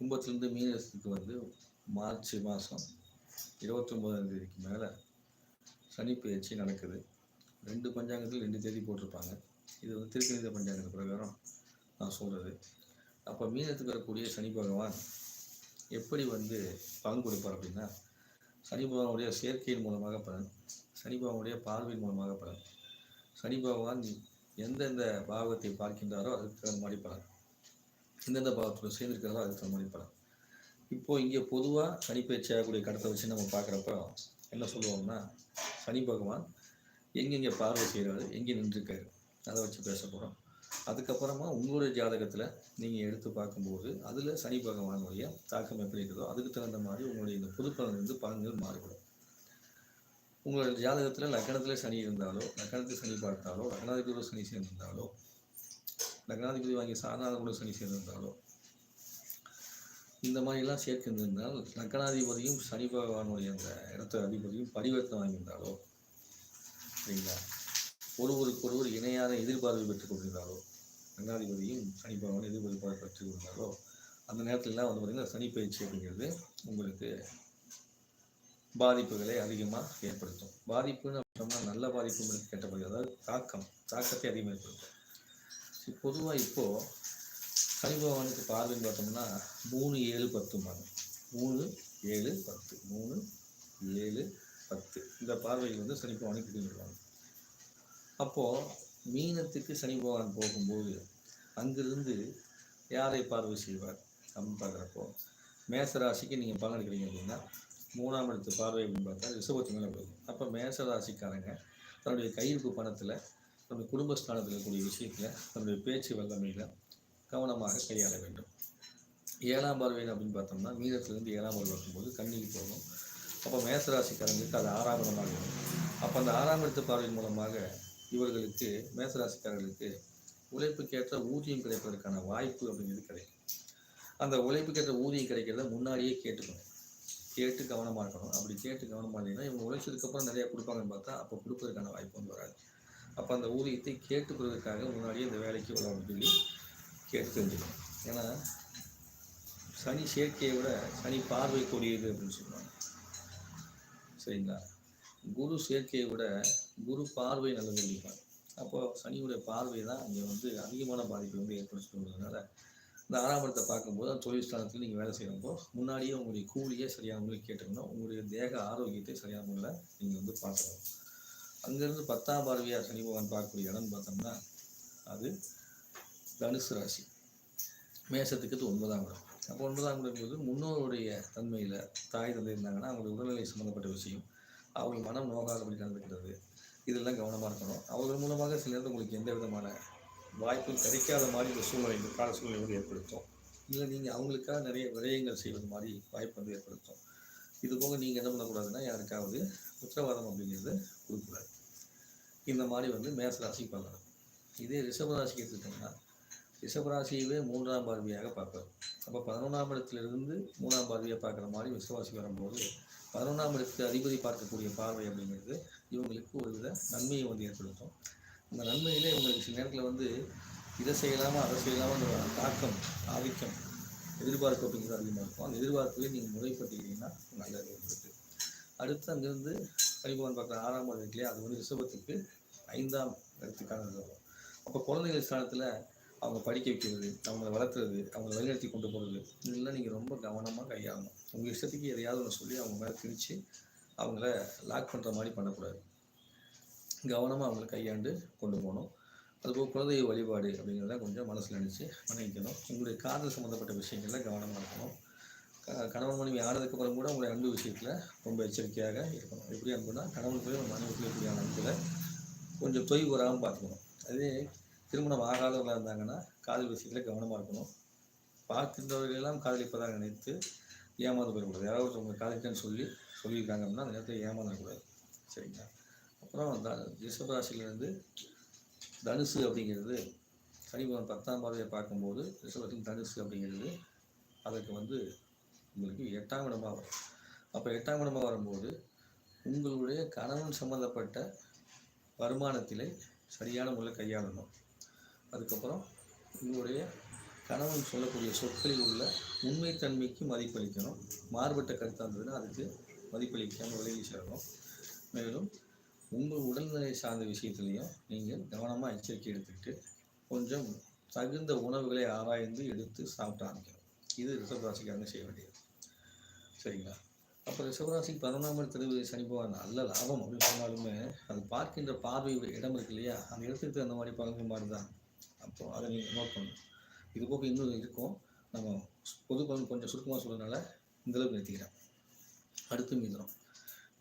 கும்பத்துலேருந்து மீனத்துக்கு வந்து மார்ச் மாதம் இருபத்தொம்போதாம் தேதிக்கு மேலே சனி பயிற்சி நடக்குது. ரெண்டு பஞ்சாங்கத்தில் ரெண்டு தேதி போட்டிருப்பாங்க. இது வந்து திருக்கணித பஞ்சாங்கத்து பிரகாரம் நான் சொல்கிறது அப்போ மீனத்துக்கு வரக்கூடிய சனி பகவான் எப்படி வந்து பலன் கொடுப்பார் அப்படின்னா சனி பகவானுடைய சேர்க்கையின் மூலமாக பலன் சனி பகவானுடைய பார்வையின் மூலமாக பலன். சனி பகவான் எந்தெந்த பாகத்தை பார்க்கின்றாரோ அதுக்கு தகுந்த மாதிரி பலன். எந்தெந்த பாவத்தில் சேர்ந்திருக்கிறதோ அதுக்கு தகுந்த மாதிரி படம். இப்போ இங்கே பொதுவாக சனி பயிற்சி ஆகக்கூடிய கடத்தை வச்சு நம்ம பார்க்குறப்ப என்ன சொல்லுவோம்னா சனி பகவான் எங்கெங்கே பார்வை செய்கிறாரு எங்கே நின்றுருக்காரு அதை வச்சு பேச போகிறோம் அதுக்கப்புறமா உங்களுடைய ஜாதகத்தில் நீங்கள் எடுத்து பார்க்கும்போது அதில் சனி பகவானுடைய தாக்கம் எப்படி இருக்குதோ அதுக்கு தகுந்த மாதிரி உங்களுடைய இந்த பொது வந்து பலன்கள் மாறுபடும். உங்களுடைய ஜாதகத்தில் லக்கணத்தில் சனி இருந்தாலோ லக்கணத்தில் சனி பார்த்தாலோ லக்னாதிபதியோட சனி சேர்ந்திருந்தாலோ லக்னாதிபதி வாங்கி சாதாரண கூட சனி சேர்ந்திருந்தாலோ. இந்த மாதிரிலாம் சேர்க்கின்றிருந்தால் லக்னாதிபதியும் சனி பகவானுடைய அந்த இடத்த அதிபதியும் பரிவர்த்தனை வாங்கியிருந்தாலோ. சரிங்களா? ஒருவருக்கு ஒருவர் இணையான எதிர்பார்வை பெற்றுக் கொண்டிருந்தாலோ. லக்னாதிபதியும் சனி பகவான் எதிர்பார்ப்பாக பெற்றுக் கொண்டிருந்தாலோ. அந்த நேரத்துலலாம் வந்து பார்த்திங்கன்னா சனி பயிற்சி அப்படிங்கிறது உங்களுக்கு பாதிப்புகளை அதிகமாக ஏற்படுத்தும். பாதிப்புன்னு சொன்னால் நல்ல பாதிப்பு கேட்டபடி அதாவது தாக்கம் தாக்கத்தை அதிகமாக ஏற்படுத்தும். பொதுவாக இப்போது சனி பகவானுக்கு பார்வைன்னு பார்த்தோம்னா மூணு ஏழு பத்து மாதம் மூணு ஏழு பத்து. மூணு ஏழு பத்து. இந்த பார்வைகள் வந்து சனி பகவானுக்கு அப்போது மீனத்துக்கு சனி பகவான் போகும்போது அங்கிருந்து யாரை பார்வை செய்வார்? அப்படின்னு பார்க்குறப்போ மேச ராசிக்கு நீங்கள் பலன் எடுக்கிறீங்க அப்படின்னா மூணாம் இடத்து பார்வை அப்படின்னு பார்த்தா ரிஷபத்து மேலே போகுது அப்போ மேசராசிக்காரங்க தன்னுடைய கையிருப்பு பணத்தில் தன்னுடைய குடும்பஸ்தானத்தில் இருக்கக்கூடிய விஷயத்தில் நம்முடைய பேச்சு வல்லமையில் கவனமாக கையாள வேண்டும். ஏழாம் பார்வை அப்படின்னு பார்த்தோம்னா மீனத்திலிருந்து ஏழாம் பார்வை வரும்போது கண்ணிக்கு போகும். அப்போ மேசராசிக்காரங்களுக்கு அது ஆறாம் இடமாக இருக்கும். அப்போ அந்த ஆறாம் இடத்து பார்வையின் மூலமாக இவர்களுக்கு மேசராசிக்காரர்களுக்கு உழைப்புக்கேற்ற ஊதியம் கிடைப்பதற்கான வாய்ப்பு அப்படிங்கிறது கிடைக்கும். அந்த உழைப்புக்கேற்ற ஊதியம் கிடைக்கிறத முன்னாடியே கேட்டுக்கணும். கேட்டு கவனமாக இருக்கணும். அப்படி கேட்டு கவனமாக இருந்தீங்கன்னா இவங்க உழைச்சதுக்கப்புறம் நிறையா கொடுப்பாங்கன்னு பார்த்தா அப்போ கொடுப்பதற்கான வாய்ப்பு வந்து வராது. அப்போ அந்த ஊதியத்தை கேட்டுக்கிறதுக்காக முன்னாடியே இந்த வேலைக்கு வரணும்னு சொல்லி கேட்டு தெரிஞ்சுக்கணும் ஏன்னா சனி சேர்க்கையை விட சனி பார்வை கூடியது அப்படின்னு சொல்லுவாங்க. சரிங்களா? குரு சேர்க்கையை விட குரு பார்வை நல்லது சொல்லிப்பாங்க அப்போ சனியுடைய பார்வை தான் அங்கே வந்து அதிகமான பாதிப்பை வந்து ஏற்படுத்துறதுனால இந்த ஆறாம் இடத்தை பார்க்கும்போது அந்த தொழில் ஸ்தானத்தில் நீங்கள் வேலை செய்கிறப்போ முன்னாடியே உங்களுடைய கூலியை சரியான முறையில் கேட்டுக்கணும். உங்களுடைய தேக ஆரோக்கியத்தை சரியான முறையில் நீங்கள் வந்து பார்த்துக்கணும். அங்கேருந்து பத்தாம் பார்வையாக சனி பகவான் பார்க்கக்கூடிய இடம்னு பார்த்தோம்னா அது தனுசு ராசி. மேசத்துக்கு இது ஒன்பதாம் இடம். அப்போ ஒன்பதாம் இடம் போது முன்னோருடைய தன்மையில் தாய் தந்தை இருந்தாங்கன்னா அவங்களுடைய உடல்நிலை சம்மந்தப்பட்ட விஷயம் அவங்க மனம் நோகாதபடி நடந்துக்கிறது இதெல்லாம் கவனமாக இருக்கணும். அவர்கள் மூலமாக சில நேரத்தில் உங்களுக்கு எந்த விதமான வாய்ப்பும் கிடைக்காத மாதிரி இந்த சூழ்நிலை இந்த கால சூழ்நிலை வந்து ஏற்படுத்தும். இல்லை நீங்கள் அவங்களுக்காக நிறைய விரயங்கள் செய்வது மாதிரி வாய்ப்பு வந்து ஏற்படுத்தும். இது போக நீங்கள் என்ன பண்ணக்கூடாதுன்னா யாருக்காவது உத்தரவாதம் அப்படிங்கிறது கொடுக்கக்கூடாது. இந்த மாதிரி வந்து மேசராசி பார்க்கணும் இதே ரிஷபராசிக்கு எடுத்துக்கிட்டிங்கன்னா ரிஷபராசியவே மூன்றாம் பார்வையாக பார்ப்பார் அப்போ பதினொன்றாம் இடத்துலேருந்து மூணாம் பார்வையாக பார்க்குற மாதிரி விசுவாசி வரும்போது பதினொன்றாம் இடத்துக்கு அதிபதி பார்க்கக்கூடிய பார்வை அப்படிங்கிறது இவங்களுக்கு ஒரு வித நன்மையை வந்து ஏற்படுத்தும். அந்த நன்மையிலே இவங்களுக்கு சில நேரத்தில் வந்து இதை செய்யலாமா அதை செய்யலாமான்ற தாக்கம் ஆதிக்கம் எதிர்பார்ப்பு அப்படிங்கிறது அதிகமாக இருக்கும். அந்த எதிர்பார்ப்புலேயே நீங்கள் முறைப்பட்டீங்கன்னா நல்லது அடுத்து அங்கேருந்து கனிபவன் பார்க்குற ஆறாம் இடம் அது வந்து ரிஷபத்துக்கு ஐந்தாம் இடத்துக்கான வரும் அப்போ குழந்தைகள் ஸ்தானத்தில் அவங்க படிக்க வைக்கிறது அவங்கள வளர்த்துறது அவங்கள வழிநடத்தி கொண்டு போகிறது இதெல்லாம் நீங்கள் ரொம்ப கவனமாக கையாளணும். உங்கள் இஷ்டத்துக்கு எதையாவது ஒன்று சொல்லி அவங்க மேலே திணிச்சு அவங்கள லாக் பண்ணுற மாதிரி பண்ணக்கூடாது. கவனமாக அவங்கள கையாண்டு கொண்டு போகணும். அதுபோல் குலதெய்வ வழிபாடு அப்படிங்கிறத கொஞ்சம் மனசில் நினச்சி பண்ணிக்கணும் உங்களுடைய காதல் சம்மந்தப்பட்ட விஷயங்களில் கவனமாக இருக்கணும். கணவன் மனைவி ஆனதுக்கப்புறம் கூட உங்களுடைய அன்பு விஷயத்தில் ரொம்ப எச்சரிக்கையாக இருக்கணும். எப்படி அன்புனா கணவனுக்குள்ளே போய் மனைவிக்குள்ளே இருக்கக்கூடிய அன்பில் கொஞ்சம் தொய்வு வராமல் பார்த்துக்கணும். அதே திருமணம் ஆகாதவர்களாக இருந்தாங்கன்னா காதல் விஷயத்தில் கவனமாக இருக்கணும். பார்க்கின்றவர்களெல்லாம் காதலிப்பதாக நினைத்து ஏமாந்து போயிடக்கூடாது. யாராவது உங்களை காதலிக்கன்னு சொல்லி சொல்லியிருக்காங்க அப்படின்னா அந்த நேரத்தில் ஏமாந்துடக்கூடாது. சரிங்களா? அப்புறம் த ரிஷபராசிலேருந்து தனுசு அப்படிங்கிறது சனி பத்தாம் பாதையை பார்க்கும்போது ரிஷபத்தின் தனுசு அப்படிங்கிறது அதற்கு வந்து உங்களுக்கு எட்டாம் இடமாக வரும். அப்போ எட்டாம் இடமாக வரும்போது உங்களுடைய கணவன் சம்மந்தப்பட்ட வருமானத்திலே சரியான முறையில் கையாளணும். அதுக்கப்புறம் உங்களுடைய கணவன் சொல்லக்கூடிய சொற்களில் உள்ள உண்மைத்தன்மைக்கு மதிப்பளிக்கணும். மாறுபட்ட கருத்தாக இருந்ததுன்னா அதுக்கு மதிப்பளிக்காமல் விலகி செல்லணும். மேலும் உங்கள் உடல்நிலை சார்ந்த விஷயத்துலையும் நீங்கள் கவனமாக எச்சரிக்கை எடுத்துக்கிட்டு கொஞ்சம் தகுந்த உணவுகளை ஆராய்ந்து எடுத்து சாப்பிட ஆரம்பிக்கணும். இது ரிஷபராசிக்காரங்க செய்ய வேண்டியது. சரிங்களா? அப்போ ரிஷபராசிக்கு பதினொன்றாம் இடத்துல சனி பகவான் நல்ல லாபம் அப்படின்னு சொன்னாலுமே அது பார்க்கின்ற பார்வை இடம் இருக்கு இல்லையா? அந்த இடத்துக்கு அந்த மாதிரி பலன்கள் மாதிரி தான் அப்போ அதை நீங்கள் நோட் பண்ணணும். இது போக இன்னும் இருக்கும். நம்ம பொது பலன் கொஞ்சம் சுருக்கமாக சொல்கிறதுனால இந்த அளவுக்கு நிறுத்திக்கிறேன். அடுத்து மிதுனம்.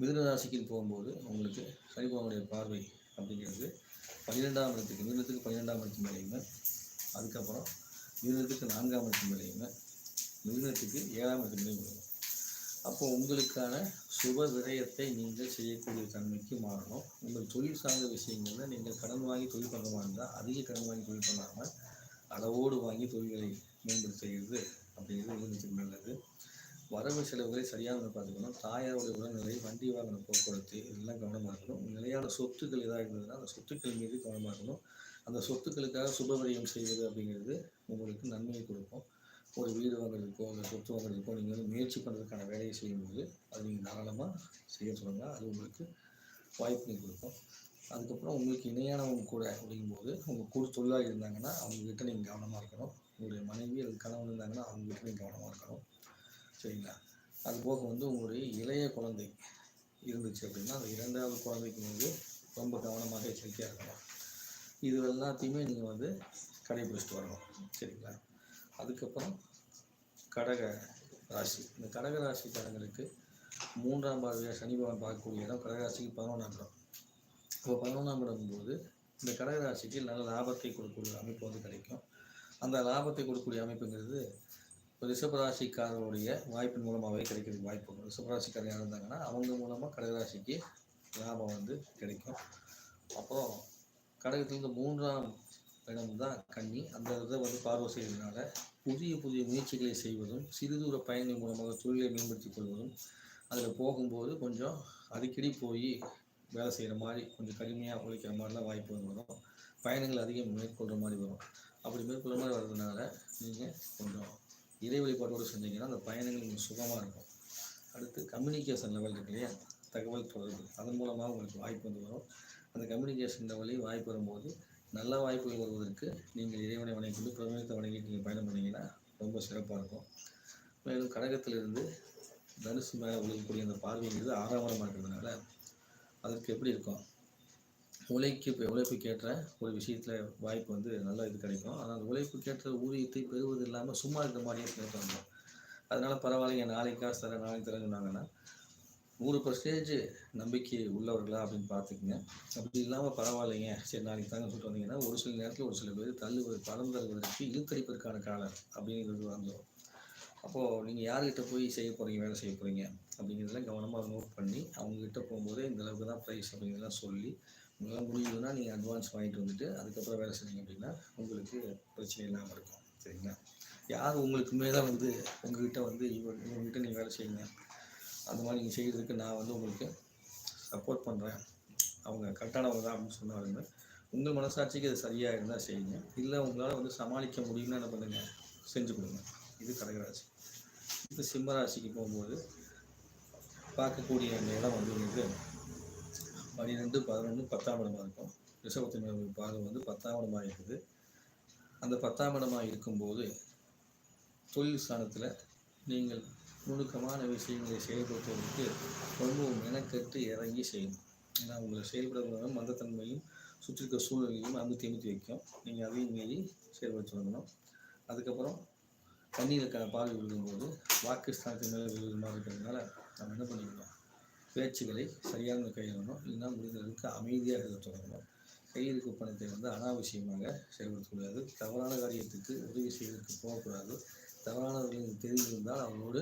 மிதுன ராசிக்கு போகும்போது உங்களுக்கு சனி பகவானுடைய பார்வை அப்படிங்கிறது பன்னிரெண்டாம் இடத்துக்கு மிதுனத்துக்கு பன்னிரெண்டாம் இடத்து மேலேயுமே அதுக்கப்புறம் மிதுனத்துக்கு நான்காம் இடத்து மேலேயுமே மிதுனத்துக்கு ஏழாம் இடத்து மேலேயும் அப்போ உங்களுக்கான சுப விரயத்தை நீங்கள் செய்யக்கூடிய தன்மைக்கு மாறணும். உங்கள் தொழில் சார்ந்த விஷயங்கள்ல நீங்கள் கடன் வாங்கி தொழில் பண்ண இருந்தால் அதிக கடன் வாங்கி தொழில் பண்ணாமல் அளவோடு வாங்கி தொழில்களை மேம்படுத்த செய்கிறது அப்படிங்கிறது மிதுனத்துக்கு நல்லது. வரவு செலவுகளை சரியாக பார்த்துக்கணும். தாயாருடைய உடல்நிலை வண்டி வாகன போக்குவரத்து இதெல்லாம் கவனமாக இருக்கணும். நிலையான சொத்துக்கள் எதாக இருந்ததுன்னா அந்த சொத்துக்கள் மீது கவனமாக இருக்கணும். அந்த சொத்துக்களுக்காக சுபவிரயம் செய்வது அப்படிங்கிறது உங்களுக்கு நன்மையை கொடுக்கும். ஒரு வீடு வாங்குறதுக்கோ இல்லை சொத்து வாங்குறதுக்கோ நீங்கள் வந்து முயற்சி பண்ணுறதுக்கான வேலையை செய்யும்போது அது நீங்கள் தாராளமாக செய்ய சொல்லுங்கள் அது உங்களுக்கு வாய்ப்பினை கொடுக்கும். அதுக்கப்புறம் உங்களுக்கு இணையானவங்க கூட அப்படிங்கும்போது உங்கள் கூட தொழிலாக இருந்தாங்கன்னா அவங்கக்கிட்ட நீங்கள் கவனமாக இருக்கணும். உங்களுடைய மனைவி அல்லது கணவன் இருந்தாங்கன்னா அவங்ககிட்ட நீங்கள் கவனமாக இருக்கணும். சரிங்களா? அதுபோக வந்து உங்களுடைய இளைய குழந்தை இருந்துச்சு அப்படின்னா அந்த இரண்டாவது குழந்தைக்கு வந்து ரொம்ப கவனமாக எச்சரிக்கையாக இருக்கணும். இது எல்லாத்தையுமே நீங்கள் வந்து கடைபிடிச்சிட்டு வரணும். சரிங்களா? அதுக்கப்புறம் கடக ராசி. இந்த கடக ராசிக்காரங்களுக்கு மூன்றாம் பார்வையாக சனி பகவான் பார்க்கக்கூடிய இடம் கடகராசிக்கு பதினொன்றாம் இடம். இப்போ பதினொன்றாம் இடம் போது இந்த கடகராசிக்கு நல்ல லாபத்தை கொடுக்கக்கூடிய அமைப்பு வந்து கிடைக்கும். அந்த லாபத்தை கொடுக்கக்கூடிய அமைப்புங்கிறது இப்போ ரிஷபராசிக்காரருடைய வாய்ப்பின் மூலமாகவே கிடைக்கிறதுக்கு வாய்ப்பு இருக்கும் ரிஷபராசிக்காரர் யார் இருந்தாங்கன்னா அவங்க மூலமாக கடகராசிக்கு லாபம் வந்து கிடைக்கும். அப்புறம் கடகத்திலிருந்து மூன்றாம் இடம் தான் கன்னி. அந்த இதை வந்து பார்வை செய்கிறதுனால புதிய புதிய முயற்சிகளை செய்வதும் சிறுதூர பயணங்கள் மூலமாக தொழிலை மேம்படுத்திக் கொள்வதும் அதில் போகும்போது கொஞ்சம் அடிக்கடி போய் வேலை செய்கிற மாதிரி கொஞ்சம் கடுமையாக உழைக்கிற மாதிரிலாம் வாய்ப்பு வந்து வரும். பயணங்கள் அதிகம் மேற்கொள்கிற மாதிரி வரும். அப்படி மேற்கொள்கிற மாதிரி வர்றதுனால நீங்கள் கொஞ்சம் இறை வழிபாட்டோடு செஞ்சீங்கன்னா அந்த பயணங்கள் கொஞ்சம் சுகமாக இருக்கும். அடுத்து கம்யூனிகேஷன் லெவல் இருக்கு இல்லையா? தகவல் தொடர்பு. அதன் மூலமாக உங்களுக்கு வாய்ப்பு வந்து வரும். அந்த கம்யூனிகேஷன் லெவலில் வாய்ப்பு வரும்போது நல்ல வாய்ப்புகள் வருவதற்கு நீங்கள் இறைவனை வணங்கிட்டு பிரபஞ்சத்தை வணங்கிட்டு நீங்கள் பயணம் பண்ணீங்கன்னா ரொம்ப சிறப்பாக இருக்கும். மேலும் கடகத்திலிருந்து தனுசு மேலே உழைக்கக்கூடிய அந்த பார்வைங்கிறது ஆறாவரமாக இருக்கிறதுனால அதற்கு எப்படி இருக்கும்? உழைக்கு உழைப்புக்கேற்ற ஒரு விஷயத்தில் வாய்ப்பு வந்து நல்ல இது கிடைக்கும். ஆனால் அந்த உழைப்புக்கேற்ற ஊதியத்தை பெறுவது இல்லாமல் சும்மா இருக்கிற மாதிரியே கேட்கணும் அதனால் பரவாயில்லைங்க நாளைக்கு சார் தரேன் நாளைக்கு தரேன்னு சொன்னாங்கன்னா நூறு பர்சன்டேஜ் நம்பிக்கை உள்ளவர்களா அப்படின்னு பார்த்துக்குங்க. அப்படி இல்லாமல் பரவாயில்லைங்க. சரி நாளைக்கு தாங்க சொல்லிட்டு வந்தீங்கன்னா ஒரு சில நேரத்தில் ஒரு சில பேர் தள்ளுவது பறந்து தருவதற்கு இழுக்கடிப்பதற்கான காலம் அப்படிங்கிறது வந்துடும் அப்போது நீங்கள் யார்கிட்ட போய் செய்ய போகிறீங்க வேலை செய்ய போகிறீங்க அப்படிங்கிறதெல்லாம் கவனமாக நோட் பண்ணி அவங்கக்கிட்ட போகும்போது இந்த அளவுக்கு தான் ப்ரைஸ் அப்படிங்கிறதெல்லாம் சொல்லி உங்களால் முடியுதுன்னா நீங்கள் அட்வான்ஸ் வாங்கிட்டு வந்துட்டு அதுக்கப்புறம் வேலை செஞ்சீங்க அப்படின்னா உங்களுக்கு பிரச்சனை இல்லாமல் இருக்கும். சரிங்களா? யார் உங்களுக்கு மேலே வந்து உங்ககிட்ட வந்து இவங்க இவங்ககிட்ட நீங்கள் வேலை செய்யுங்க அந்த மாதிரி நீங்கள் செய்கிறதுக்கு நான் வந்து உங்களுக்கு சப்போர்ட் பண்ணுறேன் அவங்க கரெக்டானவங்க தான் அப்படின்னு சொன்னாலுமே உங்கள் மனசாட்சிக்கு அது சரியாக இருந்தால் செய்யுங்க. இல்லை உங்களால் வந்து சமாளிக்க முடியும்னா என்ன பண்ணுங்கள் செஞ்சு கொடுங்க. இது கடகராசி. இது சிம்மராசிக்கு போகும்போது பார்க்கக்கூடிய அந்த இடம் வந்து உங்களுக்கு பன்னிரெண்டு பதினொன்று பத்தாம் இடமாக இருக்கும். ரிஷபத்தின் பாகம் வந்து பத்தாம் இடமாக இருக்குது. அந்த பத்தாம் இடமாக இருக்கும்போது தொழில் ஸ்தானத்தில் நீங்கள் நுணுக்கமான விஷயங்களை செயல்படுத்துவதற்கு ரொம்பவும் மெனக்கட்டு இறங்கி செய்யணும் ஏன்னா உங்களை செயல்படக்கூடிய மந்தத்தன்மையும் சுற்றி இருக்க சூழ்நிலையும் அமுத்தி அமுத்தி வைக்கும். நீங்கள் அதையும் மீறி செயல்படுத்தி வரணும். அதுக்கப்புறம் தண்ணீருக்கான பால் விழுகும்போது பாகிஸ்தானத்தின் மேலே விழுகிற மாதிரி இருக்கிறதுனால நம்ம என்ன பண்ணிக்கணும்? பேச்சுகளை சரியான கையாளணும். இல்லைன்னா முடிந்தளவுக்கு அமைதியாக இருக்க தொடங்கணும். கையிருப்பு பணத்தை வந்து அனாவசியமாக செயல்படுத்தக்கூடாது. தவறான காரியத்துக்கு உதவி செய்வதற்கு போகக்கூடாது. தவறானவர்களுக்கு தெரிந்திருந்தால் அவங்களோடு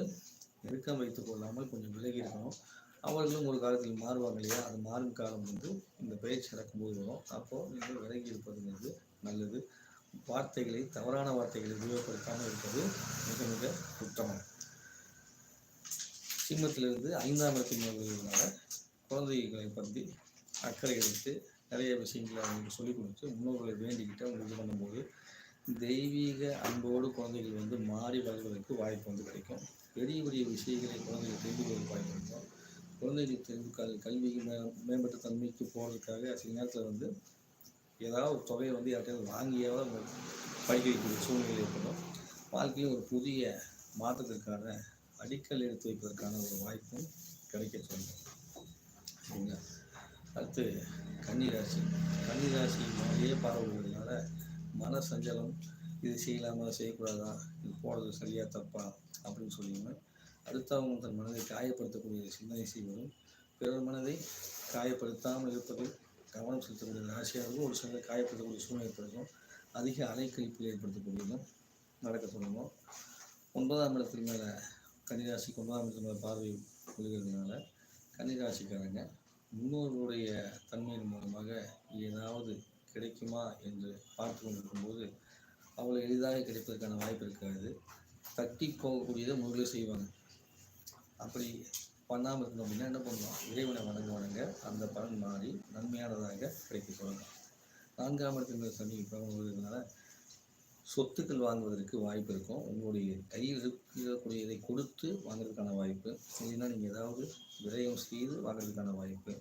நெருக்கம் வைத்துக் கொள்ளாமல் கொஞ்சம் விலகி இருக்கணும். அவர்களும் ஒரு காலத்தில் மாறுவாங்க இல்லையா? அது மாறும் காலம் வந்து இந்த பயிற்சி நடக்கும்போது வரும். அப்போது நீங்கள் விலகி இருப்பதுங்கிறது நல்லது. வார்த்தைகளை தவறான வார்த்தைகளை உபயோகப்படுத்தாமல் இருப்பது மிக மிக உத்தமம் சிம்மத்திலிருந்து ஐந்தாம் இடத்தின் வருவதனால குழந்தைகளை பற்றி அக்கறை எடுத்து நிறைய விஷயங்களை அவங்களுக்கு சொல்லிக் கொடுத்து முன்னோர்களை வேண்டிக்கிட்டு அவங்க இது பண்ணும்போது தெய்வீக அன்போடு குழந்தைகள் வந்து மாறி வளர்வதற்கு வாய்ப்பு வந்து கிடைக்கும். பெரிய பெரிய விஷயங்களை குழந்தைகள் தெரிந்து கொள்ள வாய்ப்பு கிடைக்கும் குழந்தைகள் தெரிந்து கல் கல்வி மே மேம்பட்ட தன்மைக்கு போகிறதுக்காக சில நேரத்தில் வந்து ஏதாவது ஒரு தொகையை வந்து யார்கிட்ட வாங்கியாவது அவங்க படிக்க வைக்கக்கூடிய சூழ்நிலை ஏற்படும். வாழ்க்கையில் ஒரு புதிய மாற்றத்திற்கான அடிக்கல் எடுத்து வைப்பதற்கான ஒரு வாய்ப்பும் கிடைக்க சொல்லும் சரிங்களா? அடுத்து கன்னிராசி. கன்னிராசி மேலேயே பார்வையிடுறதுனால மன சஞ்சலம் இது செய்யலாமா செய்யக்கூடாதா இது போடுறது சரியாக தப்பா அப்படின்னு சொல்லிங்க அடுத்தவங்க தன் மனதை காயப்படுத்தக்கூடிய சிந்தனை செய்வதும் பிறர் மனதை காயப்படுத்தாமல் இருப்பது கவனம் செலுத்தக்கூடிய ராசியாகவும் ஒரு சிலர் காயப்படுத்தக்கூடிய சூழ்நிலை ஏற்படுத்தும் அதிக அலைக்கழிப்பு ஏற்படுத்தக்கூடியதும் நடக்க தொடங்கும். ஒன்பதாம் இடத்துக்கு மேலே கன்னிராசிக்கு ஒன்பதாம் இடத்துக்கு மேலே பார்வை விழுகிறதுனால கன்னிராசிக்காரங்க முன்னோர்களுடைய தன்மையின் மூலமாக ஏதாவது கிடைக்குமா என்று பார்த்து கொண்டிருக்கும்போது அவ்வளோ எளிதாக கிடைப்பதற்கான வாய்ப்பு இருக்காது. தட்டி போகக்கூடியதை முதல்ல செய்வாங்க. அப்படி பண்ணாமல் இருந்தோம் அப்படின்னா என்ன பண்ணுவோம்? இறைவனை வணங்க வணங்க அந்த பலன் மாறி நன்மையானதாக கிடைக்க சொல்லலாம் நான்காம் இடத்துல சனி பிரபலங்கிறதுனால சொத்துக்கள் வாங்குவதற்கு வாய்ப்பு இருக்கும். உங்களுடைய கையில் இருக்கக்கூடியதை கொடுத்து வாங்குறதுக்கான வாய்ப்பு. இல்லைன்னா நீங்கள் ஏதாவது விரயம் செய்து வாங்குறதுக்கான வாய்ப்பு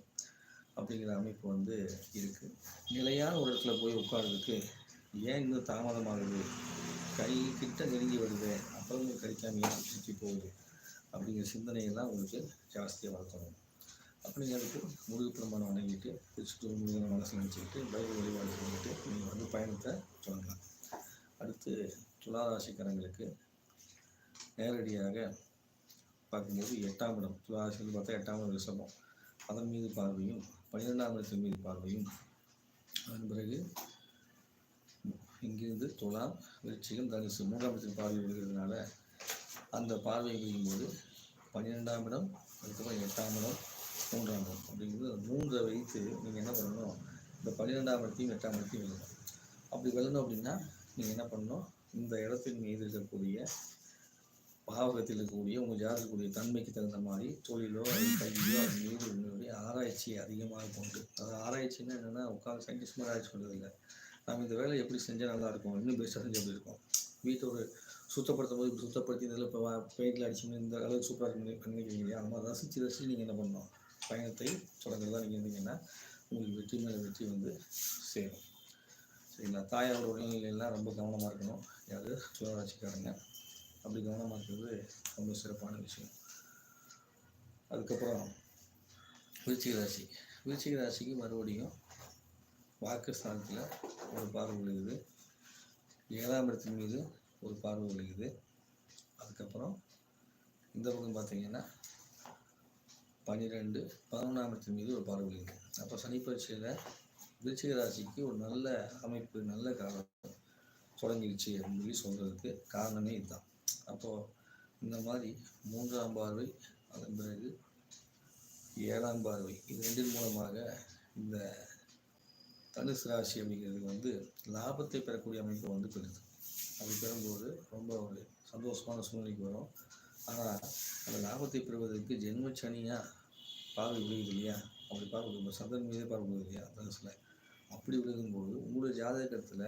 அப்படிங்கிற அமைப்பு வந்து இருக்குது நிலையான ஒரு இடத்துல போய் உட்கார்றதுக்கு ஏன் இன்னும் தாமதமாகுது? கை கிட்ட நெருங்கி வருது. அப்புறம் கிடைக்காம ஏன் சுற்றி போகுது? அப்படிங்கிற சிந்தனையெல்லாம் உங்களுக்கு ஜாஸ்தியாக வளர்த்தணும் அப்படிங்கிறதுக்கு முருகப்பெருமானை வணங்கிட்டு திருச்சிட்டு முருகனை மனசு நினச்சிக்கிட்டு பைபிள் வழிபாடு செஞ்சுட்டு நீங்கள் வந்து பயணத்தை தொடங்கலாம். அடுத்து துளாராசிக்காரங்களுக்கு நேரடியாக பார்க்கும்போது எட்டாம் இடம். துளாராசியில் பார்த்தா எட்டாம் இடம் ரிஷபம். அதன் மீது பார்வையும் பன்னிரெண்டாம் இடத்தின் மீது பார்வையும். அதன் பிறகு இங்கிருந்து துலாம் விருச்சிகம் தனுசு மூன்றாம் இடத்தில் பார்வை விழுகிறதுனால அந்த பார்வை விழுகும்போது பன்னிரெண்டாம் இடம் அதுக்கப்புறம் எட்டாம் இடம் மூன்றாம் இடம் அப்படிங்கிறது மூன்றை வைத்து நீங்கள் என்ன பண்ணணும்? இந்த பன்னிரெண்டாம் இடத்தையும் எட்டாம் இடத்தையும் விழணும் அப்படி விழணும் அப்படின்னா நீங்கள் என்ன பண்ணணும்? இந்த இடத்தின் மீது இருக்கக்கூடிய பாவகத்தில் இருக்கக்கூடிய உங்கள் ஜாதகக்கூடிய தன்மைக்கு தகுந்த மாதிரி தொழிலோ அது கல்வியோ அது மீது உங்களுடைய ஆராய்ச்சி அதிகமாக கொண்டு அது ஆராய்ச்சின்னா என்னென்னா உட்காந்து சயின்டிஸ்ட் மாதிரி ஆராய்ச்சி பண்ணுறதில்லை நம்ம இந்த வேலை எப்படி செஞ்சால் நல்லா இருக்கும்? இன்னும் பெஸ்ட்டாக செஞ்சு எப்படி இருக்கும்? வீட்டை ஒரு சுத்தப்படுத்தும் போது இப்படி சுத்தப்படுத்தி இதில் இப்போ பெயிண்டில் அடிச்சு இந்த அளவுக்கு சூப்பராக இருக்கு பண்ணிக்கிறீங்க இல்லையா? அந்த மாதிரி ரசித்து ரசித்து நீங்கள் என்ன பண்ணணும்? பயணத்தை தொடங்குறதா நீங்கள் இருந்தீங்கன்னா உங்களுக்கு வெற்றி மேலே வெற்றி வந்து சேரும். சரிங்களா? தாயாரோட உடல்நிலையெல்லாம் ரொம்ப கவனமாக இருக்கணும். யார்? சுயராட்சிக்காரங்க அப்படி கவனமாக இருக்கிறது ரொம்ப சிறப்பான விஷயம். அதுக்கப்புறம் விருச்சிக ராசி. விருச்சிக ராசிக்கு மறுபடியும் வாக்குஸ்தானத்தில் ஒரு பார்வை விழுகுது. ஏழாம் இடத்தின் மீது ஒரு பார்வை விழுகுது. அதுக்கப்புறம் இந்த பக்கம் பார்த்தீங்கன்னா பன்னிரெண்டு பதினொன்றாம் இடத்தின் மீது ஒரு பார்வை விழுகுது. அப்போ சனி பரீட்சையில் விருச்சிக ராசிக்கு ஒரு நல்ல அமைப்பு நல்ல காலம் தொடங்கிடுச்சு அப்படின்னு சொல்லி சொல்கிறதுக்கு காரணமே இதுதான். அப்போது இந்த மாதிரி மூன்றாம் பார்வை அதன் பிறகு ஏழாம் பார்வை இது ரெண்டின் மூலமாக இந்த தனுசு ராசி அப்படிங்கிறது வந்து லாபத்தை பெறக்கூடிய அமைப்பு வந்து பெறுது. அப்படி பெறும்போது ரொம்ப ஒரு சந்தோஷமான சூழ்நிலைக்கு வரும். ஆனால் அந்த லாபத்தை பெறுவதற்கு ஜென்ம சனியாக பார்வை விழுகுது இல்லையா? அப்படி பார்வை சந்திரன் மீதே பார்வை இல்லையா? தனுசில். அப்படி விழுகும்போது உங்களுடைய ஜாதகத்தில்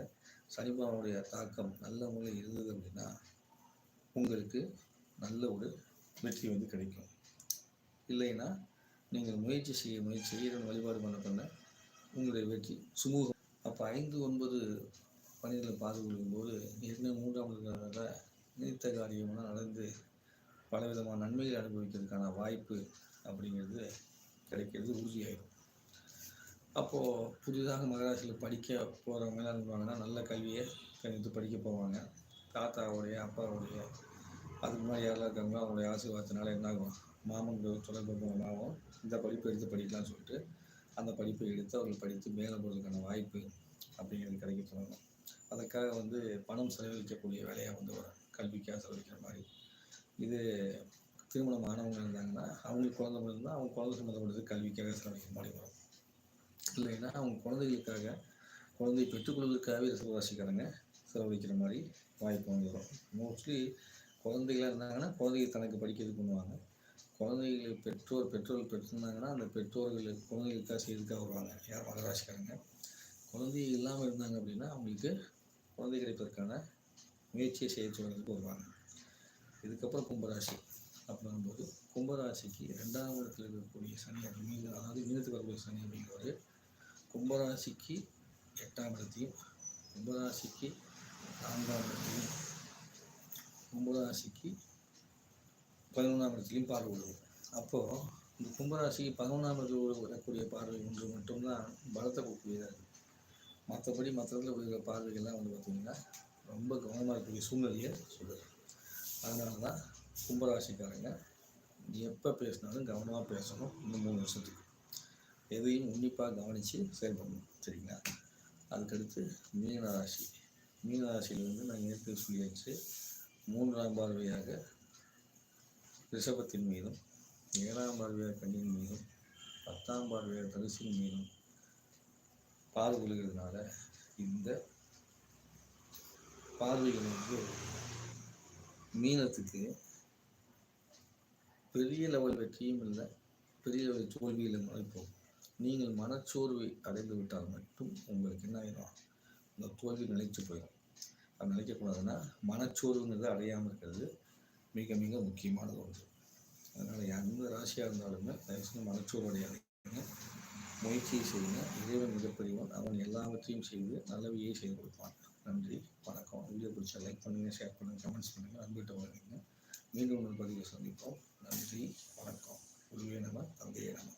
சனிபாவனுடைய தாக்கம் நல்ல முறையில் இருந்தது அப்படின்னா உங்களுக்கு நல்ல ஒரு வெற்றி வந்து கிடைக்கும். இல்லைன்னா நீங்கள் முயற்சி செய்ய முயற்சி செய்கிற வழிபாடு பண்ண பண்ண உங்களுடைய வெற்றி. சுமூகம். அப்போ ஐந்து ஒன்பது பணிகளில் பாது கொள்ளும்போது ஏற்கனவே மூன்றாம் இருக்கிறதால நினைத்த காரியமெல்லாம் நடந்து பலவிதமான நன்மைகளை அனுபவிக்கிறதுக்கான வாய்ப்பு அப்படிங்கிறது கிடைக்கிறது உறுதியாயிடும் அப்போது புதிதாக மகராசியில் படிக்க போகிறவங்க என்ன பண்ணுவாங்கன்னா நல்ல கல்வியை கணித்து படிக்க போவாங்க. தாத்தாவுடைய அப்பாவுடைய அதுக்கு முன்னாடி யாரெல்லாம் இருக்காங்களோ அவங்களுடைய ஆசீர்வாதத்தினால என்ன ஆகும் மாமன் தொடர்பு மூலமாகவும் இந்த படிப்பு எடுத்து படிக்கலாம்னு சொல்லிட்டு அந்த படிப்பை எடுத்து அவர்கள் படித்து மேலே போகிறதுக்கான வாய்ப்பு அப்படிங்கிறது கிடைக்க தொடங்கும் அதற்காக வந்து பணம் செலவழிக்கக்கூடிய வேலையாக வந்து வரும் கல்விக்காக செலவழிக்கிற மாதிரி. இது திருமணம் ஆனவங்க இருந்தாங்கன்னா அவங்களுக்கு குழந்தை இருந்தால் அவங்க குழந்தை சம்மந்தப்பட்டது கல்விக்காக செலவழிக்கிற மாதிரி வரும். இல்லைன்னா அவங்க குழந்தைகளுக்காக குழந்தை பெற்றுக்கொள்வதற்காகவே ரிசர்வராசிக்காரங்க செலவழிக்கிற மாதிரி வாய்ப்பு வந்து வரும். மோஸ்ட்லி குழந்தைகளாக இருந்தாங்கன்னா குழந்தைகள் தனக்கு படிக்கிறது பண்ணுவாங்க. குழந்தைகளை பெற்றோர் பெற்றோர்கள் பெற்றிருந்தாங்கன்னா அந்த பெற்றோர்கள் குழந்தைகளுக்காக செய்துக்காக வருவாங்க. யார்? மகராசிக்காரங்க குழந்தை இல்லாமல் இருந்தாங்க அப்படின்னா அவங்களுக்கு குழந்தை கிடைப்பதற்கான முயற்சியை செய்ய சொல்றதுக்கு வருவாங்க. இதுக்கப்புறம் கும்பராசி. அப்படிங்கும்போது கும்பராசிக்கு ரெண்டாம் இடத்துல இருக்கக்கூடிய சனி அப்படிங்கிற அதாவது மீனத்துக்கு வரக்கூடிய சனி அப்படிங்கிறவர் கும்பராசிக்கு எட்டாம் இடத்தையும் கும்பராசிக்கு நான்காம் இடத்தையும் கும்பராசிக்கு பதினொன்றாம் இடத்துலையும் பார்வை உள்ளது அப்போது இந்த கும்பராசிக்கு பதினொன்றாம் இடத்துல வரக்கூடிய பார்வை ஒன்று மட்டும்தான் பலத்தை கொடுக்கக்கூடியதாக இருக்குது மற்றபடி மற்ற இடத்துல விழுகிற பார்வைகள்லாம் வந்து பார்த்திங்கன்னா ரொம்ப கவனமாக இருக்கக்கூடிய சூழ்நிலையை சொல்லுது. அதனால தான் கும்பராசிக்காரங்க எப்போ பேசினாலும் கவனமாக பேசணும் இந்த மூணு வருஷத்துக்கு. எதையும் உன்னிப்பாக கவனித்து செயல்படணும் சரிங்களா? அதுக்கடுத்து மீன ராசி மீன நான் ஏற்கனவே சொல்லியாச்சு மூன்றாம் பார்வையாக ரிஷபத்தின் மீதும் ஏழாம் பார்வையார் கண்ணின் மீதும் பத்தாம் பார்வையார் தரிசின் மீதும் பார்வை விழுகிறதுனால இந்த பார்வைகள் வந்து மீனத்துக்கு பெரிய லெவல் வெற்றியும் இல்லை பெரிய லெவல் தோல்வியிலும் மறைப்போம் நீங்கள் மனச்சோர்வை அடைந்து விட்டால் மட்டும் உங்களுக்கு என்ன ஆயிடும் அந்த தோல்வி நிலைச்சு போயிடும் அது நினைக்கக்கூடாதுன்னா மனச்சோர்வுங்கிறது அடையாமல் இருக்கிறது. மிக மிக முக்கியமானது ஒன்று. அதனால் எந்த ராசியாக இருந்தாலுமே தயவுசெய்து மனச்சோர்வு அடையாதீங்க. முயற்சியை செய்யுங்க. இறைவன் மிகப்பெரியவன் அவன் எல்லாவற்றையும் செய்து நல்லவையே செய்து கொடுப்பான். நன்றி. வணக்கம். வீடியோ பிடிச்சா லைக் பண்ணுங்கள் ஷேர் பண்ணுங்கள் கமெண்ட்ஸ் பண்ணுங்கள் அன்பிட்ட வருவீங்க மீண்டும் ஒரு பதிவை சந்திப்போம். நன்றி. வணக்கம். உருவே நம தந்தையே நம்ம